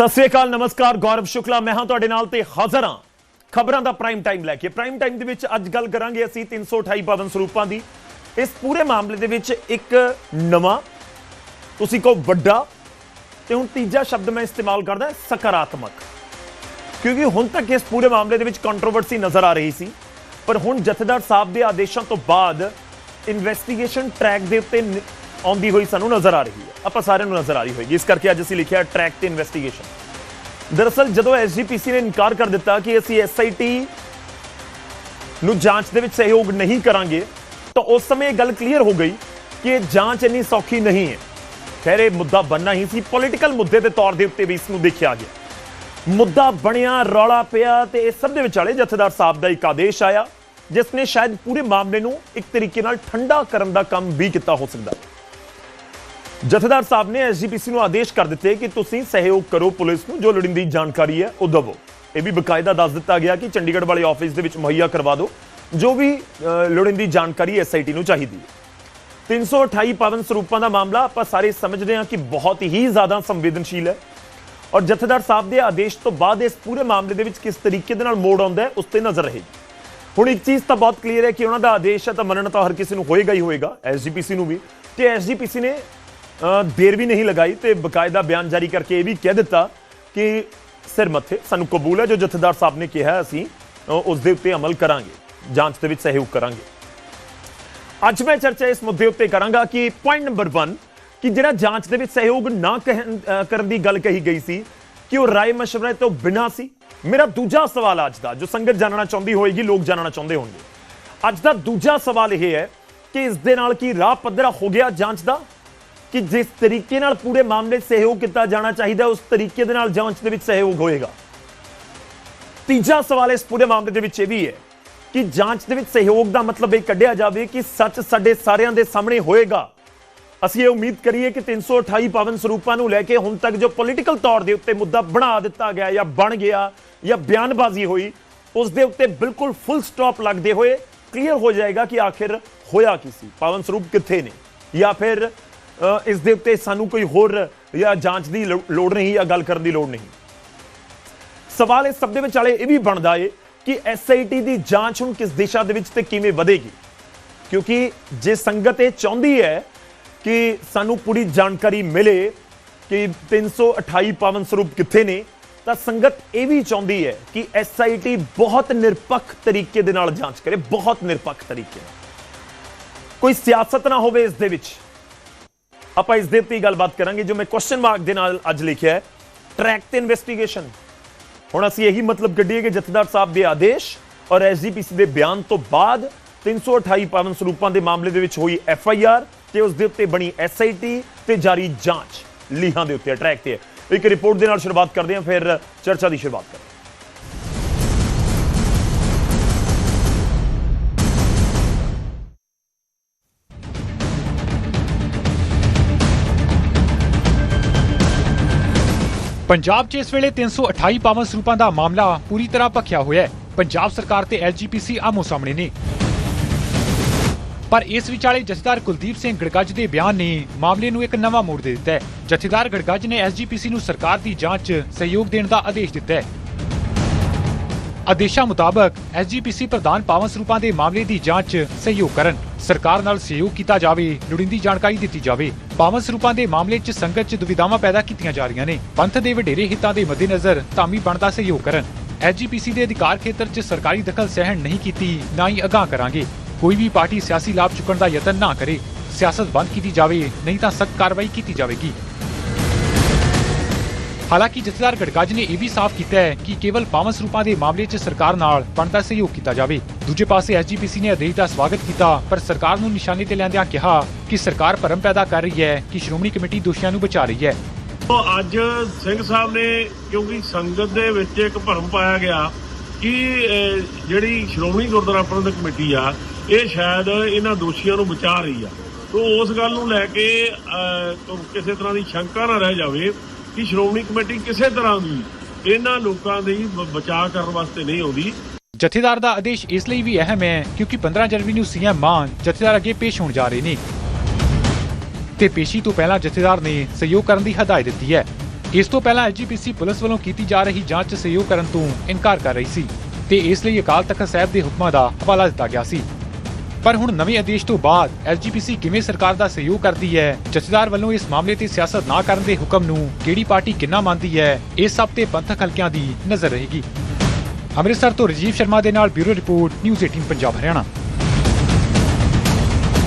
ਸਤਿ ਸ੍ਰੀ ਅਕਾਲ, ਨਮਸਕਾਰ, ਗੌਰਵ ਸ਼ੁਕਲਾ। ਮੈਂ ਹਾਂ ਤੁਹਾਡੇ ਨਾਲ ਤੇ ਹਾਜ਼ਰ ਹਾਂ। ਖਬਰਾਂ ਦਾ ਪ੍ਰਾਈਮ ਟਾਈਮ ਲੈ ਕੇ। ਪ੍ਰਾਈਮ ਟਾਈਮ ਦੇ ਵਿੱਚ ਅੱਜ ਗੱਲ ਕਰਾਂਗੇ ਅਸੀਂ 328 ਪਾਵਨ ਸਰੂਪਾਂ ਦੀ। ਇਸ ਪੂਰੇ ਮਾਮਲੇ ਦੇ ਵਿੱਚ ਇੱਕ ਨਵਾਂ, ਤੁਸੀਂ ਕਹੋ ਵੱਡਾ ਤੇ ਹੁਣ ਤੀਜਾ ਸ਼ਬਦ ਮੈਂ ਇਸਤੇਮਾਲ ਕਰਦਾ ਸਕਾਰਾਤਮਕ। ਕਿਉਂਕਿ ਹੁਣ ਤੱਕ ਇਸ ਪੂਰੇ ਮਾਮਲੇ ਦੇ ਵਿੱਚ ਕੰਟਰੋਵਰਸੀ ਨਜ਼ਰ ਆ ਰਹੀ ਸੀ। ਪਰ ਹੁਣ ਜਥੇਦਾਰ ਸਾਹਿਬ ਦੇ ਆਦੇਸ਼ਾਂ ਤੋਂ ਬਾਅਦ ਇਨਵੈਸਟੀਗੇਸ਼ਨ ਟਰੈਕ ਦੇ ਉੱਤੇ ਨ- ਆਉਂਦੀ ਹੋਈ ਸਾਨੂੰ ਨਜ਼ਰ ਆ ਰਹੀ ਹੈ। ਆਪਾਂ ਸਾਰਿਆਂ ਨੂੰ ਨਜ਼ਰ ਆ ਰਹੀ ਹੋਏਗੀ। ਇਸ ਕਰਕੇ ਅੱਜ ਅਸੀਂ ਲਿਖਿਆ ਟਰੈਕ ਤੇ ਇਨਵੈਸਟੀਗੇਸ਼ਨ ਦਰਅਸਲ, ਜਦੋਂ ਐਸਜੀਪੀਸੀ ਨੇ ਇਨਕਾਰ ਕਰ ਦਿੱਤਾ ਕਿ ਅਸੀਂ ਐਸਆਈਟੀ ਨੂੰ ਜਾਂਚ ਦੇ ਵਿੱਚ ਸਹਿਯੋਗ ਨਹੀਂ ਕਰਾਂਗੇ, ਤਾਂ ਉਸ ਸਮੇਂ ਇਹ ਗੱਲ ਕਲੀਅਰ ਹੋ ਗਈ ਕਿ ਜਾਂਚ ਇੰਨੀ ਸੌਖੀ ਨਹੀਂ ਹੈ। ਖੈਰ, ਇਹ ਮੁੱਦਾ ਬੰਨਾ ਹੀ ਸੀ। ਪੋਲੀਟੀਕਲ ਮੁੱਦੇ ਦੇ ਤੌਰ ਦੇ ਉੱਤੇ ਵੀ ਇਸ ਨੂੰ ਦੇਖਿਆ ਗਿਆ। ਮੁੱਦਾ ਬਣਿਆ, ਰੌਲਾ ਪਿਆ ਤੇ ਇਹ ਸਭ ਦੇ ਵਿਚਾਲੇ ਜਥੇਦਾਰ ਸਾਹਿਬ ਦਾ ਇੱਕ ਆਦੇਸ਼ ਆਇਆ, ਜਿਸ ਨੇ ਸ਼ਾਇਦ ਪੂਰੇ ਮਾਮਲੇ ਨੂੰ ਇੱਕ ਤਰੀਕੇ ਨਾਲ ਠੰਡਾ ਕਰਨ ਦਾ ਕੰਮ ਵੀ ਕੀਤਾ ਹੋ ਸਕਦਾ। ਹੈ ਜਥੇਦਾਰ ਸਾਹਿਬ ਨੇ ਐਸਜੀਪੀਸੀ ਨੂੰ ਆਦੇਸ਼ ਕਰ ਦਿੱਤੇ ਕਿ ਤੁਸੀਂ ਸਹਿਯੋਗ ਕਰੋ ਪੁਲਿਸ ਨੂੰ, ਜੋ ਲੋੜੀਂਦੀ ਜਾਣਕਾਰੀ ਹੈ ਉਹ ਦਵੋ। ਇਹ ਵੀ ਬਕਾਇਦਾ ਦੱਸ ਦਿੱਤਾ ਗਿਆ ਕਿ ਚੰਡੀਗੜ੍ਹ ਵਾਲੇ ਆਫਿਸ ਦੇ ਵਿੱਚ ਮੁਹੱਈਆ ਕਰਵਾ ਦਿਓ, ਜੋ ਵੀ ਲੋੜੀਂਦੀ ਜਾਣਕਾਰੀ ਐਸਆਈਟੀ ਨੂੰ ਚਾਹੀਦੀ ਹੈ। 328 ਪਾਵਨ ਸਰੂਪਾਂ ਦਾ ਮਾਮਲਾ ਆਪਾਂ ਸਾਰੇ ਸਮਝਦੇ ਹਾਂ ਕਿ ਬਹੁਤ ਹੀ ਜ਼ਿਆਦਾ ਸੰਵੇਦਨਸ਼ੀਲ ਹੈ। ਔਰ ਜਥੇਦਾਰ ਸਾਹਿਬ ਦੇ ਆਦੇਸ਼ ਤੋਂ ਬਾਅਦ ਇਸ ਪੂਰੇ ਮਾਮਲੇ ਦੇ ਵਿੱਚ ਕਿਸ ਤਰੀਕੇ ਦੇ ਨਾਲ ਮੋੜ ਆਉਂਦਾ ਹੈ, ਉਸ ਤੇ ਨਜ਼ਰ ਰਹੇਗੀ। ਹੁਣ ਇੱਕ ਚੀਜ਼ ਤਾਂ ਬਹੁਤ ਕਲੀਅਰ ਹੈ ਕਿ ਉਹਨਾਂ ਦਾ ਆਦੇਸ਼ ਹੈ ਤਾਂ ਮੰਨਣ ਤਾਂ ਹਰ ਕਿਸੇ ਨੂੰ ਹੋਏਗਾ ਹੀ ਹੋਏਗਾ, ਐਸਜੀਪੀਸੀ ਨੂੰ ਵੀ। ਤੇ ਐਸਜੀਪੀਸੀ ਨੇ ਦੇਰ ਵੀ ਨਹੀਂ ਲਗਾਈ ਤੇ ਬਕਾਇਦਾ ਬਿਆਨ ਜਾਰੀ ਕਰਕੇ ਇਹ ਵੀ ਕਹਿ ਦਿੱਤਾ ਕਿ ਸਿਰ ਮੱਥੇ ਸਾਨੂੰ ਕਬੂਲ ਹੈ ਜੋ ਜਥੇਦਾਰ ਸਾਹਿਬ ਨੇ ਕਿਹਾ ਅਸੀਂ ਅਹ, ਉਸ ਦੇ ਉੱਤੇ ਅਮਲ ਕਰਾਂਗੇ ਜਾਂਚ ਦੇ ਵਿੱਚ ਸਹਿਯੋਗ ਕਰਾਂਗੇ। ਅੱਜ ਮੈਂ ਚਰਚਾ ਇਸ ਮੁੱਦੇ ਉੱਤੇ ਕਰਾਂਗਾ ਕਿ ਪੁਆਇੰਟ ਨੰਬਰ 1 ਕਿ ਜਿਹੜਾ ਜਾਂਚ ਦੇ ਵਿੱਚ ਸਹਿਯੋਗ ਨਾ ਕਹਿਣ- ਕਰਨ ਦੀ ਗੱਲ ਕਹੀ ਗਈ ਸੀ ਕਿ ਉਹ ਰਾਏ ਮਸ਼ਵਰੇ ਤੋਂ ਬਿਨਾਂ ਸੀ। ਮੇਰਾ ਦੂਜਾ ਸਵਾਲ ਅੱਜ ਦਾ ਜੋ ਸੰਗਤ ਜਾਣਨਾ ਚਾਹੁੰਦੀ ਹੋਏਗੀ ਲੋਕ ਜਾਣਨਾ ਚਾਹੁੰਦੇ ਹੋਣਗੇ। ਅੱਜ ਦਾ ਦੂਜਾ ਸਵਾਲ ਇਹ ਹੈ ਕਿ ਇਸ ਦੇ ਨਾਲ ਕੀ ਰਾਹ ਪੱਧਰਾ ਹੋ ਗਿਆ ਜਾਂਚ ਦਾ? ਕਿ ਜਿਸ ਤਰੀਕੇ ਨਾਲ ਪੂਰੇ ਮਾਮਲੇ ਸਹਿਯੋਗ ਕੀਤਾ ਜਾਣਾ ਚਾਹੀਦਾ, ਉਸ ਤਰੀਕੇ ਦੇ ਨਾਲ ਜਾਂਚ ਦੇ ਵਿੱਚ ਸਹਿਯੋਗ ਹੋਏਗਾ। ਤੀਜਾ ਸਵਾਲ ਇਸ ਪੂਰੇ ਮਾਮਲੇ ਦੇ ਵਿੱਚ ਇਹ ਵੀ ਹੈ ਕਿ ਜਾਂਚ ਦੇ ਵਿੱਚ ਸਹਿਯੋਗ ਦਾ ਮਤਲਬ ਇਹ ਕੱਢਿਆ ਜਾਵੇ ਕਿ ਸੱਚ ਸਾਡੇ ਸਾਰਿਆਂ ਦੇ ਸਾਹਮਣੇ ਹੋਏਗਾ। ਅਸੀਂ ਇਹ ਉਮੀਦ ਕਰੀਏ ਕਿ 328 ਪਾਵਨ ਸਰੂਪਾਂ ਨੂੰ ਲੈ ਕੇ ਹੁਣ ਤੱਕ ਜੋ ਪੋਲੀਟੀਕਲ ਤੌਰ ਦੇ ਉੱਤੇ ਮੁੱਦਾ ਬਣਾ ਦਿੱਤਾ ਗਿਆ ਜਾਂ ਬਣ ਗਿਆ ਜਾਂ ਬਿਆਨਬਾਜ਼ੀ ਹੋਈ, ਉਸ ਦੇ ਉੱਤੇ ਬਿਲਕੁਲ ਫੁੱਲ ਸਟਾਪ ਲੱਗਦੇ ਹੋਏ ਕਲੀਅਰ ਹੋ ਜਾਏਗਾ ਕਿ ਆਖਿਰ ਹੋਇਆ ਕੀ ਸੀ। ਪਾਵਨ ਸਰੂਪ ਕਿੱਥੇ ਨੇ? ਜਾਂ ਫਿਰ ਇਸ ਦੇ ਉੱਤੇ ਸਾਨੂੰ ਕੋਈ ਹੋਰ ਜਾਂ ਜਾਂਚ ਦੀ ਲੋ- ਲੋੜ ਨਹੀਂ ਜਾਂ ਗੱਲ ਕਰਨ ਦੀ ਲੋੜ ਨਹੀਂ। ਸਵਾਲ ਇਸ ਸਭ ਦੇ ਵਿਚਾਲੇ ਇਹ ਵੀ ਬਣਦਾ ਏ ਕਿ ਐਸਆਈਟੀ ਦੀ ਜਾਂਚ ਹੁਣ ਕਿਸ ਦਿਸ਼ਾ ਦੇ ਵਿੱਚ ਤੇ ਕਿਵੇਂ ਵਧੇਗੀ? ਕਿਉਂਕਿ ਜੇ ਸੰਗਤ ਇਹ ਚਾਹੁੰਦੀ ਹੈ ਕਿ ਸਾਨੂੰ ਪੂਰੀ ਜਾਣਕਾਰੀ ਮਿਲੇ ਕਿ 328 ਪਾਵਨ ਸਰੂਪ ਕਿੱਥੇ ਨੇ, ਤਾਂ ਸੰਗਤ ਇਹ ਵੀ ਚਾਹੁੰਦੀ ਹੈ ਕਿ ਐਸਆਈਟੀ ਬਹੁਤ ਨਿਰਪੱਖ ਤਰੀਕੇ ਦੇ ਨਾਲ ਜਾਂਚ ਕਰੇ, ਬਹੁਤ ਨਿਰਪੱਖ ਤਰੀਕੇ ਨਾਲ। ਕੋਈ ਸਿਆਸਤ ਨਾ ਹੋਵੇ ਇਸ ਦੇ ਵਿੱਚ। ਆਪਾਂ ਇਸ ਦੇ ਉੱਤੇ ਗੱਲਬਾਤ ਕਰਾਂਗੇ ਜੋ ਮੈਂ ਕੁਐਸਚਨ ਮਾਰਕ ਦੇ ਨਾਲ ਅੱਜ ਲਿਖਿਆ ਹੈ। ਟਰੈਕ ਤੇ ਇਨਵੈਸਟੀਗੇਸ਼ਨ ਹੁਣ ਅਸੀਂ ਇਹੀ ਮਤਲਬ ਕੱਢੀਏ ਕਿ ਜਥੇਦਾਰ ਸਾਹਿਬ ਦੇ ਆਦੇਸ਼ ਔਰ ਐਸਜੀਪੀਸੀ ਦੇ ਬਿਆਨ ਤੋਂ ਬਾਅਦ 328 ਪਾਵਨ ਸਰੂਪਾਂ ਦੇ ਮਾਮਲੇ ਦੇ ਵਿੱਚ ਹੋਈ ਐਫ ਆਈ ਆਰ ਤੇ ਉਸ ਦੇ ਉੱਤੇ ਬਣੀ ਐਸ ਆਈ ਟੀ ਤੇ ਜਾਰੀ ਜਾਂਚ। ਲੀਹਾਂ ਦੇ ਉੱਤੇ ਟਰੈਕ ਤੇ ਇੱਕ ਰਿਪੋਰਟ ਦੇ ਨਾਲ ਸ਼ੁਰੂਆਤ ਕਰਦੇ ਹਾਂ, ਫਿਰ ਚਰਚਾ ਦੀ ਸ਼ੁਰੂਆਤ ਕਰਦੇ ਹਾਂ। ਪੰਜਾਬ 'ਚ ਇਸ ਵੇਲੇ 328 ਪਾਵਨ ਸਰੂਪਾਂ ਦਾ ਮਾਮਲਾ ਪੂਰੀ ਤਰ੍ਹਾਂ ਭਖਿਆ ਹੋਇਆ ਹੈ। ਪੰਜਾਬ ਸਰਕਾਰ ਤੇ ਐਲਜੀਪੀਸੀ ਆਮੋ ਸਾਹਮਣੇ ਨੇ। ਪਰ ਇਸ ਵਿਚਾਲੇ ਜਥੇਦਾਰ ਕੁਲਦੀਪ ਸਿੰਘ ਗੜਗੱਜ ਦੇ ਬਿਆਨ ਨੇ ਮਾਮਲੇ ਨੂੰ ਇੱਕ ਨਵਾਂ ਮੋੜ ਦੇ ਦਿੱਤਾ ਹੈ। ਜਥੇਦਾਰ ਗੜਗੱਜ ਨੇ ਐਸਜੀਪੀਸੀ ਨੂੰ ਸਰਕਾਰ ਦੀ ਜਾਂਚ 'ਚ ਸਹਿਯੋਗ ਦੇਣ ਦਾ ਆਦੇਸ਼ ਦਿੱਤਾ ਹੈ। ਆਦੇਸ਼ਾਂ ਮੁਤਾਬਕ ਐਸਜੀਪੀਸੀ ਪ੍ਰਧਾਨ ਪਾਵਨ ਸਰੂਪਾਂ ਦੇ ਮਾਮਲੇ ਦੀ ਜਾਂਚ 'ਚ ਸਹਿਯੋਗ ਕਰਨ। ਸਰਕਾਰ ਨਾਲ ਸਹਿਯੋਗ ਕੀਤਾ ਜਾਵੇ, ਲੋੜੀਂਦੀ ਜਾਣਕਾਰੀ ਦਿੱਤੀ ਜਾਵੇ। ਪਾਵਨ ਸਰੂਪਾਂ ਦੇ ਮਾਮਲੇ 'ਚ ਸੰਗਤ 'ਚ ਦੁਵਿਧਾਵਾਂ ਪੈਦਾ ਕੀਤੀਆਂ ਜਾ ਰਹੀਆਂ ਨੇ। ਪੰਥ ਦੇ ਵਡੇਰੇ ਹਿੱਤਾਂ ਦੇ ਮੱਦੇਨਜ਼ਰ ਧਾਮੀ ਬਣਦਾ ਸਹਿਯੋਗ ਕਰਨ। ਐਸਜੀਪੀਸੀ ਦੇ ਅਧਿਕਾਰ ਖੇਤਰ 'ਚ ਸਰਕਾਰੀ ਦਖਲ ਸਹਿਣ ਨਹੀਂ ਕੀਤੀ, ਨਾ ਹੀ ਅਗਾਂਹ ਕਰਾਂਗੇ। ਕੋਈ ਵੀ ਪਾਰਟੀ ਸਿਆਸੀ ਲਾਭ ਚੁੱਕਣ ਦਾ ਯਤਨ ਨਾ ਕਰੇ। ਸਿਆਸਤ ਬੰਦ ਕੀਤੀ ਜਾਵੇ, ਨਹੀਂ ਤਾਂ ਸਖਤ ਕਾਰਵਾਈ ਕੀਤੀ ਜਾਵੇਗੀ। ਹਾਲਾਂਕਿ ਜਥੇਦਾਰ ਗੜਗੱਜ ਨੇ ਇਹ ਵੀ ਸਾਫ਼ ਕੀਤਾ ਹੈ ਕਿ ਕੇਵਲ ਪਾਵਨ ਸਰੂਪਾਂ ਦੇ ਮਾਮਲੇ 'ਚ ਸਰਕਾਰ ਨਾਲ ਬਣਦਾ ਸਹਿਯੋਗ ਕੀਤਾ ਜਾਵੇ। ਦੂਜੇ ਪਾਸੇ ਐਸਜੀਪੀਸੀ ਨੇ ਆਦੇਸ਼ ਦਾ ਸਵਾਗਤ ਕੀਤਾ, ਪਰ ਸਰਕਾਰ ਨੂੰ ਨਿਸ਼ਾਨੇ ਤੇ ਲੈਂਦਿਆਂ ਕਿਹਾ ਕਿ ਸਰਕਾਰ ਭਰਮ ਪੈਦਾ ਕਰ ਰਹੀ ਹੈ ਕਿ ਸ਼੍ਰੋਮਣੀ ਕਮੇਟੀ ਦੋਸ਼ੀਆਂ ਨੂੰ ਬਚਾ ਰਹੀ ਹੈ। ਅੱਜ ਸਿੰਘ ਸਾਹਿਬ ਨੇ ਕਿਉਂਕਿ ਸੰਗਤ ਦੇ ਵਿੱਚ ਇੱਕ ਭਰਮ ਪਾਇਆ ਗਿਆ ਕਿ ਜਿਹੜੀ ਸ਼੍ਰੋਮਣੀ ਗੁਰਦੁਆਰਾ ਪ੍ਰਬੰਧਕ ਕਮੇਟੀ ਆ, ਇਹ ਸ਼ਾਇਦ ਇਹਨਾਂ ਦੋਸ਼ੀਆਂ ਨੂੰ ਬਚਾ ਰਹੀ ਆ। ਤੋਂ ਉਸ ਗੱਲ ਨੂੰ ਲੈ ਕੇ ਕਿਸੇ ਤਰ੍ਹਾਂ ਦੀ ਸ਼ੰਕਾ ਨਾ ਰਹਿ ਜਾਵੇ। ਕਿ ਸ਼੍ਰੋਮਣੀ ਕਮੇਟੀ ਕਿਸੇ ਤਰ੍ਹਾਂ ਦੀ ਇਹਨਾਂ ਲੋਕਾਂ ਦੀ ਬਚਾਅ ਕਰਨ ਵਾਸਤੇ ਨਹੀਂ ਆਉਂਦੀ। ਜਥੇਦਾਰ ਦਾ ਆਦੇਸ਼ ਇਸ ਲਈ ਵੀ ਅਹਿਮ ਹੈ ਕਿਉਂਕਿ 15 ਜਨਵਰੀ ਨੂੰ ਸੀਐਮ ਮਾਨ ਜਥੇਦਾਰ ਅੱਗੇ ਪੇਸ਼ ਹੋਣ ਜਾ ਰਹੇ ਨੇ। ਤੇ ਪੇਸ਼ੀ ਤੋਂ ਪਹਿਲਾਂ ਜਥੇਦਾਰ ਨੇ ਸਹਿਯੋਗ ਕਰਨ ਦੀ ਹਦਾਇਤ ਦਿੱਤੀ ਹੈ। ਇਸ ਤੋਂ ਪਹਿਲਾਂ ਐਜੀਪੀਸੀ ਪੁਲਿਸ ਵੱਲੋਂ ਕੀਤੀ ਜਾ ਰਹੀ ਜਾਂਚ ਸਹਿਯੋਗ ਕਰਨ ਤੋਂ ਇਨਕਾਰ ਕਰ ਰਹੀ ਸੀ ਤੇ ਇਸ ਲਈ ਅਕਾਲ ਤਖਤ ਸਾਹਿਬ ਦੇ ਹੁਕਮਾਂ ਦਾ ਹਵਾਲਾ ਦਿੱਤਾ ਗਿਆ ਸੀ। ਪਰ ਹੁਣ ਨਵੇਂ ਆਦੇਸ਼ ਤੋਂ ਬਾਅਦ ਐਸਜੀਪੀਸੀ ਕਿਵੇਂ ਸਰਕਾਰ ਦਾ ਸਹਿਯੋਗ ਕਰਦੀ ਹੈ? ਜਥੇਦਾਰ ਵੱਲੋਂ ਇਸ ਮਾਮਲੇ ਤੇ ਸਿਆਸਤ ਨਾ ਕਰਨ ਦੇ ਹੁਕਮ ਨੂੰ ਕਿਹੜੀ ਪਾਰਟੀ ਕਿੰਨਾ ਮੰਨਦੀ ਹੈ? ਇਹ ਸਭ ਤੇ ਪੰਥਕ ਹਲਕਿਆਂ ਦੀ ਨਜ਼ਰ ਰਹੇਗੀ। ਅੰਮ੍ਰਿਤਸਰ ਤੋਂ ਰਜੀਵ ਸ਼ਰਮਾ ਦੇ ਨਾਲ bureau report, news 18 Punjab, Haryana.